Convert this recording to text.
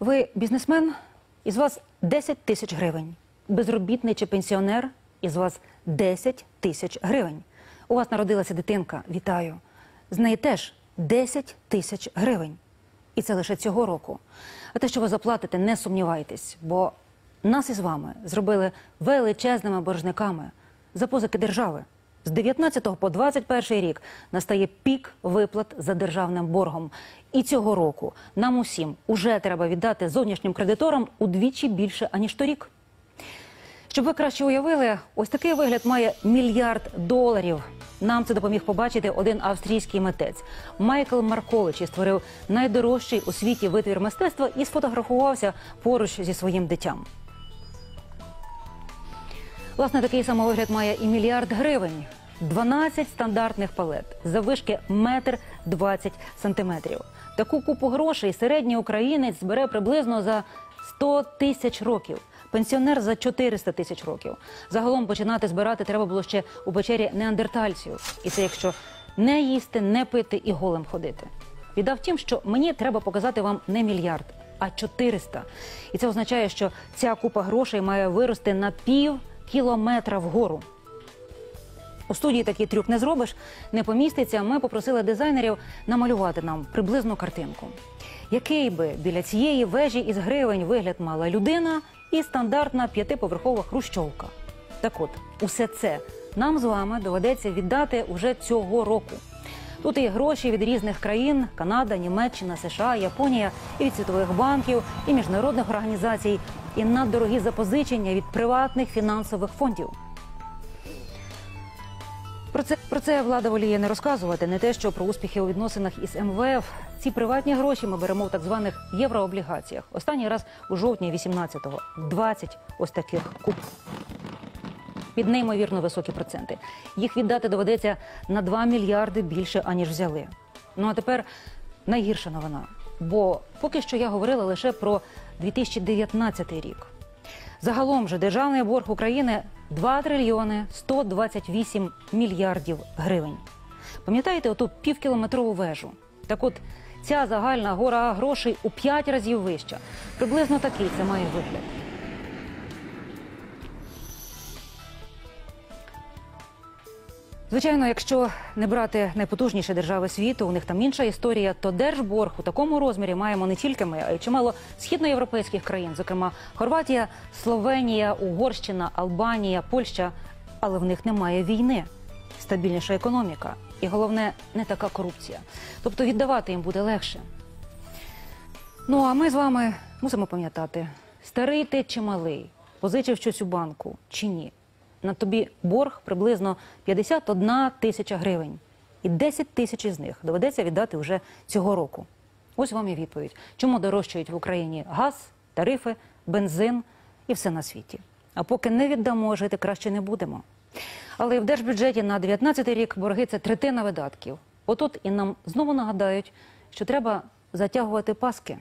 Ви бізнесмен, із вас 10 тисяч гривень. Безробітний чи пенсіонер, із вас 10 тисяч гривень. У вас народилася дитинка, вітаю. З неї теж 10 тисяч гривень. І це лише цього року. А те, що ви заплатите, не сумнівайтесь, бо нас із вами зробили величезними боржниками за позики держави. З 19 по 21 рік настає пік виплат за державним боргом. І цього року нам усім уже треба віддати зовнішнім кредиторам удвічі більше, аніж торік. Щоб ви краще уявили, ось такий вигляд має мільярд доларів. Нам це допоміг побачити один австрійський митець. Майкл Маркович і створив найдорожчий у світі витвір мистецтва і сфотографувався поруч зі своїм дитям. Власне, такий самовигляд має і мільярд гривень. 12 стандартних палет заввишки метр 20 сантиметрів. Таку купу грошей середній українець збере приблизно за 100 тисяч років. Пенсіонер за 400 тисяч років. Загалом починати збирати треба було ще у печері неандертальців. І це якщо не їсти, не пити і голим ходити. Біда в тім, що мені треба показати вам не мільярд, а 400. І це означає, що ця купа грошей має вирости на пів кілометра вгору. У студії такий трюк не зробиш, не поміститься. Ми попросили дизайнерів намалювати нам приблизну картинку. Який би біля цієї вежі із гривень вигляд мала людина і стандартна п'ятиповерхова хрущовка. Так от, усе це нам з вами доведеться віддати уже цього року. Тут і гроші від різних країн: Канада, Німеччина, США, Японія, і від світових банків, і міжнародних організацій, і наддорогі запозичення від приватних фінансових фондів. Про це про це влада воліє не розказувати. Не те, що про успіхи у відносинах із МВФ. Ці приватні гроші ми беремо в так званих єврооблігаціях. Останній раз у жовтні 18-го. 20 ось таких куб. Під неймовірно високі проценти. Їх віддати доведеться на 2 мільярди більше, аніж взяли. Ну а тепер найгірша новина. Бо поки що я говорила лише про 2019 рік. Загалом же державний борг України 2 трильйони 128 мільярдів гривень. Пам'ятаєте оту півкілометрову вежу? Так от ця загальна гора грошей у 5 разів вища. Приблизно такий це має вигляд. Звичайно, якщо не брати найпотужніші держави світу, у них там інша історія, то держборг у такому розмірі маємо не тільки ми, а й чимало східноєвропейських країн, зокрема Хорватія, Словенія, Угорщина, Албанія, Польща. Але в них немає війни, стабільніша економіка, і головне, не така корупція. Тобто віддавати їм буде легше. Ну а ми з вами мусимо пам'ятати, старий ти чи малий, позичив щось у банку чи ні. На тобі борг приблизно 51 тисяча гривень. І 10 тисяч із них доведеться віддати вже цього року. Ось вам і відповідь. Чому дорожчають в Україні газ, тарифи, бензин і все на світі. А поки не віддамо, жити краще не будемо. Але в держбюджеті на 2019 рік борги це третина видатків. Отут і нам знову нагадають, що треба затягувати паски.